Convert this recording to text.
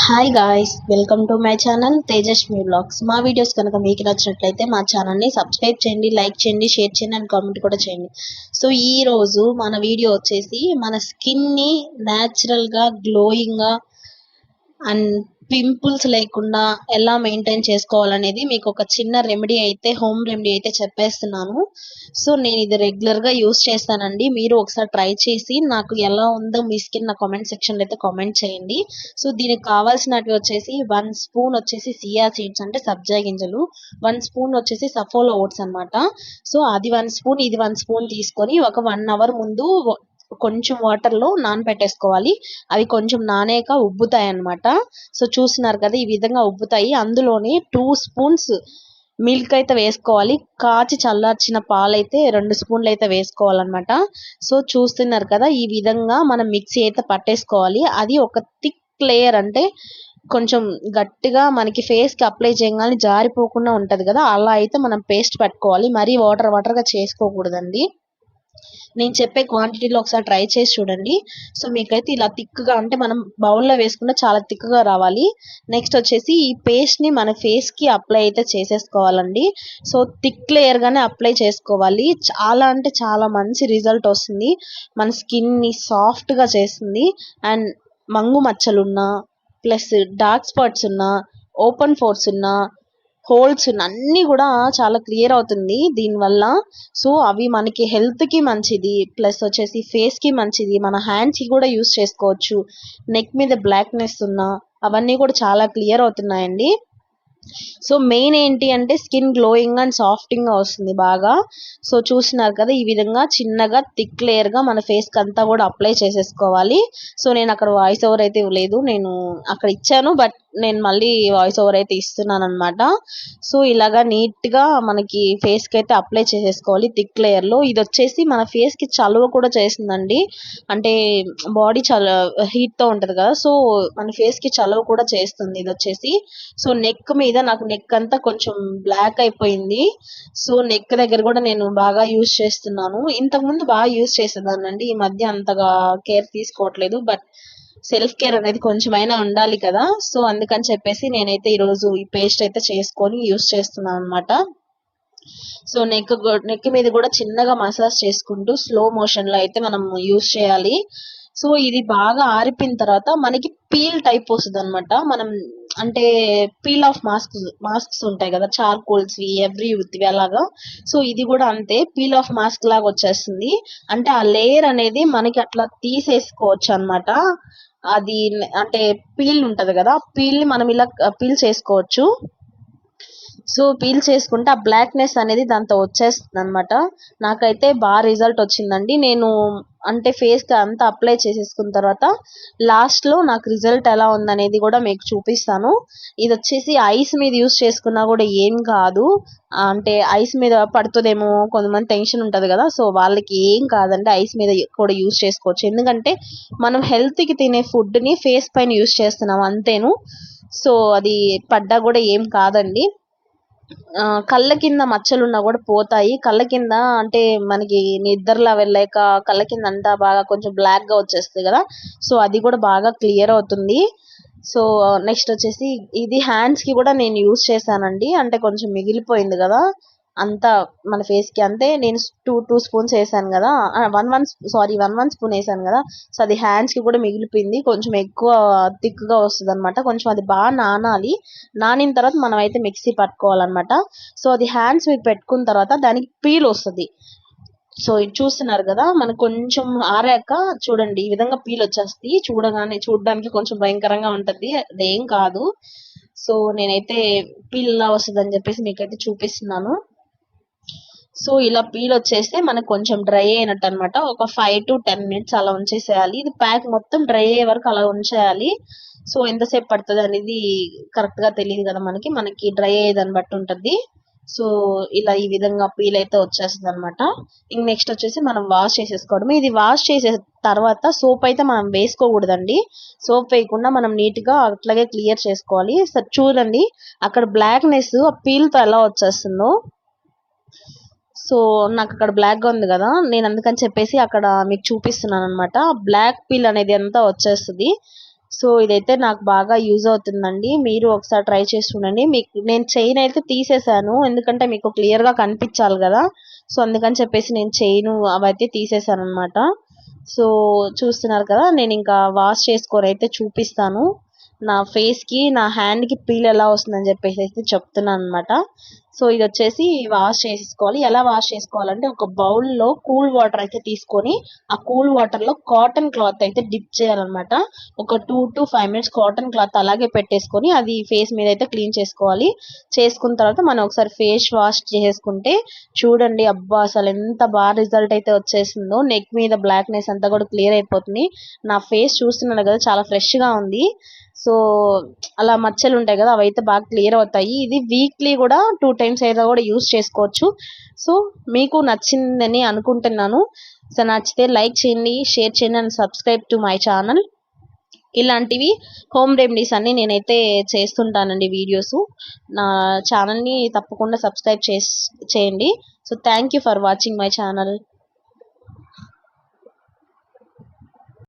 Hi guys welcome to my channel Tejaswi blogs మా videos కనుక మీకు నచ్చినట్లయితే మా ఛానల్ని సబ్స్క్రైబ్ చేయండి లైక్ చేయండి షేర్ చేయండి అండ్ కామెంట్ కూడా చేయండి. సో ఈ రోజు మన వీడియో వచ్చేసి మన స్కిన్ని న్యాచురల్గా గ్లోయింగ్గా అండ్ పింపుల్స్ లేకుండా ఎలా మెయింటైన్ చేసుకోవాలనేది మీకు ఒక చిన్న రెమెడీ అయితే హోమ్ రెమెడీ అయితే చెప్పేస్తున్నాను. సో నేను ఇది రెగ్యులర్గా యూస్ చేస్తానండి. మీరు ఒకసారి ట్రై చేసి నాకు ఎలా ఉందో మీ స్కిన్ నా కామెంట్ సెక్షన్లో అయితే కామెంట్ చేయండి. సో దీనికి కావాల్సినవి వచ్చేసి వన్ స్పూన్ వచ్చేసి సియా సీడ్స్ అంటే సబ్జా గింజలు వన్ స్పూన్ వచ్చేసి సఫోలా ఓట్స్ అన్నమాట. సో అది వన్ స్పూన్ ఇది వన్ స్పూన్ తీసుకొని ఒక వన్ అవర్ ముందు కొంచెం వాటర్లో నానబెట్టేసుకోవాలి అవి కొంచెం నానాక ఉబ్బుతాయి అన్నమాట సో చూస్తున్నారు కదా ఈ విధంగా ఉబ్బుతాయి. అందులోనే టూ స్పూన్స్ మిల్క్ అయితే వేసుకోవాలి. కాచి చల్లార్చిన పాలైతే రెండు స్పూన్లు అయితే వేసుకోవాలన్నమాట. సో చూస్తున్నారు కదా ఈ విధంగా మనం మిక్సీ అయితే పట్టేసుకోవాలి. అది ఒక థిక్ లేయర్ అంటే కొంచెం గట్టిగా మనకి ఫేస్కి అప్లై చేయగానే జారిపోకుండా ఉంటుంది కదా అలా అయితే మనం పేస్ట్ పెట్టుకోవాలి. మరీ వాటర్ వాటర్గా చేసుకోకూడదండి. నేను చెప్పే క్వాంటిటీలో ఒకసారి ట్రై చేసి చూడండి. సో మీకైతే ఇలా థిక్గా అంటే మనం బౌల్లో వేసుకుంటే చాలా థిక్గా రావాలి. నెక్స్ట్ వచ్చేసి ఈ పేస్ట్ని మన ఫేస్కి అప్లై అయితే చేసేసుకోవాలండి. సో థిక్ లేయర్గానే అప్లై చేసుకోవాలి. చాలా అంటే చాలా మంచి రిజల్ట్ వస్తుంది. మన స్కిన్ని సాఫ్ట్గా చేస్తుంది. అండ్ మంగు మచ్చలున్నా ప్లస్ డార్క్ స్పాట్స్ ఉన్నా ఓపెన్ ఫోర్స్ ఉన్నా హోల్స్ అన్నీ కూడా చాలా క్లియర్ అవుతుంది దీనివల్ల సో అవి మనకి హెల్త్కి మంచిది ప్లస్ వచ్చేసి ఫేస్కి మంచిది మన హ్యాండ్స్కి కూడా యూస్ చేసుకోవచ్చు. నెక్ మీద బ్లాక్నెస్ ఉన్నా అవన్నీ కూడా చాలా క్లియర్ అవుతున్నాయండి. సో మెయిన్ ఏంటి అంటే స్కిన్ గ్లోయింగ్ అండ్ సాఫ్టింగ్గా వస్తుంది బాగా. సో చూసినారు కదా ఈ విధంగా చిన్నగా థిక్ లేయర్గా మన ఫేస్కి అంతా కూడా అప్లై చేసేసుకోవాలి. సో నేను అక్కడ వాయిస్ ఓవర్ అయితే లేదు నేను అక్కడ ఇచ్చాను బట్ నేను మళ్ళీ వాయిస్ ఓవర్ అయితే ఇస్తున్నాను అనమాట సో ఇలాగా నీట్గా మనకి ఫేస్కి అయితే అప్లై చేసేసుకోవాలి థిక్ లేయర్లో ఇది వచ్చేసి మన ఫేస్కి చలువ కూడా చేసిందండి అంటే బాడీ చల హీట్తో ఉంటుంది కదా. సో మన ఫేస్కి చలువ కూడా చేస్తుంది ఇది వచ్చేసి. సో నెక్ మీద నాకు నెక్ అంతా కొంచెం బ్లాక్ అయిపోయింది. సో నెక్ దగ్గర కూడా నేను బాగా యూజ్ చేస్తున్నాను. ఇంతకుముందు బాగా యూజ్ అండి ఈ మధ్య అంతగా కేర్ తీసుకోవట్లేదు. బట్ సెల్ఫ్ కేర్ అనేది కొంచెమైనా ఉండాలి కదా. సో అందుకని చెప్పేసి నేనైతే ఈరోజు ఈ పేస్ట్ అయితే చేసుకొని యూస్ చేస్తున్నాను అనమాట సో నెక్ నెక్ మీద కూడా చిన్నగా మసాజ్ చేసుకుంటూ స్లో మోషన్లో అయితే మనం యూస్ చేయాలి. సో ఇది బాగా ఆరిపోయిన తర్వాత మనకి పీల్ టైప్ వస్తుంది అనమాట మనం అంటే పీల్ ఆఫ్ మాస్క్స్ మాస్క్స్ ఉంటాయి కదా చార్కోల్స్వి ఎవ్రీ యూత్వి అలాగా. సో ఇది కూడా అంతే పీల్ ఆఫ్ మాస్క్ లాగా వచ్చేస్తుంది. అంటే ఆ లేయర్ అనేది మనకి అట్లా తీసేసుకోవచ్చు అనమాట అది అంటే పీల్ ఉంటది కదా పీల్ని మనం ఇలా పీల్ చేసుకోవచ్చు. సో పీల్ చేసుకుంటే ఆ బ్లాక్నెస్ అనేది దాంతో వచ్చేస్తుంది అనమాట నాకైతే బాగా రిజల్ట్ వచ్చిందండి. నేను అంటే ఫేస్కి అంతా అప్లై చేసేసుకున్న తర్వాత లాస్ట్లో నాకు రిజల్ట్ ఎలా ఉందనేది కూడా మీకు చూపిస్తాను. ఇది వచ్చేసి ఐస్ మీద యూస్ చేసుకున్నా కూడా ఏం కాదు. అంటే ఐస్ మీద పడుతుందేమో కొంతమంది టెన్షన్ ఉంటుంది కదా సో వాళ్ళకి ఏం కాదంటే ఐస్ మీద కూడా యూస్ చేసుకోవచ్చు. ఎందుకంటే మనం హెల్త్కి తినే ఫుడ్ని ఫేస్ పైన యూస్ చేస్తున్నాం అంతేను. సో అది పడ్డా కూడా ఏం కాదండి. కళ్ళ కింద మచ్చలు ఉన్నా కూడా పోతాయి. కళ్ళ కింద అంటే మనకి నిద్రలో వెళ్ళాక కళ్ళ కింద అంతా బాగా కొంచెం బ్లాక్గా వచ్చేస్తుంది కదా. సో అది కూడా బాగా క్లియర్ అవుతుంది. సో నెక్స్ట్ వచ్చేసి ఇది హ్యాండ్స్కి కూడా నేను యూస్ చేశానండి. అంటే కొంచెం మిగిలిపోయింది కదా. అంతా మన ఫేస్కి అంతే. నేను టూ టూ స్పూన్స్ వేసాను కదా. One one sorry one one spoon వేసాను కదా. సో అది హ్యాండ్స్కి కూడా మిగిలిపోయింది. కొంచెం ఎక్కువ థిక్గా వస్తుంది అనమాట కొంచెం అది బాగా నానాలి. నానిన తర్వాత మనం అయితే మిక్సీ పట్టుకోవాలన్నమాట. సో అది హ్యాండ్స్ మీకు పెట్టుకున్న తర్వాత దానికి పీల్ వస్తుంది. సో ఇది చూస్తున్నారు కదా మనకు కొంచెం ఆరాక చూడండి ఈ విధంగా పీల్ వచ్చేస్తుంది. చూడగానే చూడడానికి కొంచెం భయంకరంగా ఉంటుంది. అదేం కాదు. సో నేనైతే పీల్ లా వస్తుంది అని చెప్పేసి మీకైతే చూపిస్తున్నాను. సో ఇలా పీల్ వచ్చేస్తే మనకు కొంచెం డ్రై అయినట్టు అనమాట ఒక ఫైవ్ టు టెన్ మినిట్స్ అలా ఉంచేసేయాలి. ఇది ప్యాక్ మొత్తం డ్రై అయ్యే వరకు అలా ఉంచేయాలి. సో ఎంతసేపు పడుతుంది అనేది కరెక్ట్గా తెలియదు కదా మనకి. మనకి డ్రై అయ్యేదాన్ని బట్టి ఉంటుంది. సో ఇలా ఈ విధంగా పీల్ అయితే వచ్చేస్తుంది అనమాట ఇంక నెక్స్ట్ వచ్చేసి మనం వాష్ చేసేసుకోవడం ఇది వాష్ చేసే తర్వాత సోప్ అయితే మనం వేసుకోకూడదండి. సోప్ వేయకుండా మనం నీట్గా అట్లాగే క్లియర్ చేసుకోవాలి. సార్ చూడండి. అక్కడ బ్లాక్నెస్ ఆ పీల్తో ఎలా వచ్చేస్తుందో. సో నాకు అక్కడ బ్లాక్గా ఉంది కదా నేను అందుకని చెప్పేసి అక్కడ మీకు చూపిస్తున్నాను అనమాట బ్లాక్ పీల్ అనేది అంతా వచ్చేస్తుంది. సో ఇదైతే నాకు బాగా యూజ్ అవుతుందండి. మీరు ఒకసారి ట్రై చేసి చూడండి. మీకు నేను చైన్ అయితే తీసేసాను. ఎందుకంటే మీకు క్లియర్గా కనిపించాలి కదా. సో అందుకని చెప్పేసి నేను చైన్ అవైతే తీసేసాను అనమాట సో చూస్తున్నారు కదా నేను ఇంకా వాష్ చేసుకొని అయితే చూపిస్తాను. నా ఫేస్కి నా హ్యాండ్కి పీల్ ఎలా వస్తుందని చెప్పేసి అయితే చెప్తున్నాను అనమాట సో ఇది వచ్చేసి వాష్ చేసుకోవాలి ఎలా వాష్ చేసుకోవాలంటే ఒక బౌల్లో కూల్ వాటర్ అయితే తీసుకొని ఆ కూల్ వాటర్లో కాటన్ క్లాత్ అయితే డిప్ చేయాలన్నమాట. ఒక two to five minutes cotton cloth అలాగే పెట్టేసుకొని అది ఫేస్ మీద అయితే క్లీన్ చేసుకోవాలి. చేసుకున్న తర్వాత మనం ఒకసారి ఫేస్ వాష్ చేసుకుంటే చూడండి అబ్బా అసలు ఎంత బాగా రిజల్ట్ అయితే వచ్చేసిందో. నెక్ మీద బ్లాక్నెస్ అంతా కూడా క్లియర్ అయిపోతుంది. నా ఫేస్ చూస్తున్నాను కదా చాలా ఫ్రెష్గా ఉంది. సో అలా మచ్చలు ఉంటాయి కదా అవి అయితే బాగా క్లియర్ అవుతాయి. ఇది వీక్లీ కూడా టూ టైమ్స్ అయితే కూడా యూస్ చేసుకోవచ్చు. సో మీకు నచ్చిందని అనుకుంటున్నాను. సో నచ్చితే లైక్ చేయండి షేర్ చేయండి and subscribe to my channel. ఇలాంటివి హోమ్ రెమెడీస్ అన్ని నేనైతే చేస్తుంటానండి వీడియోస్. నా ఛానల్ని తప్పకుండా సబ్స్క్రైబ్ చేస్ చేయండి. So thank you for watching my channel.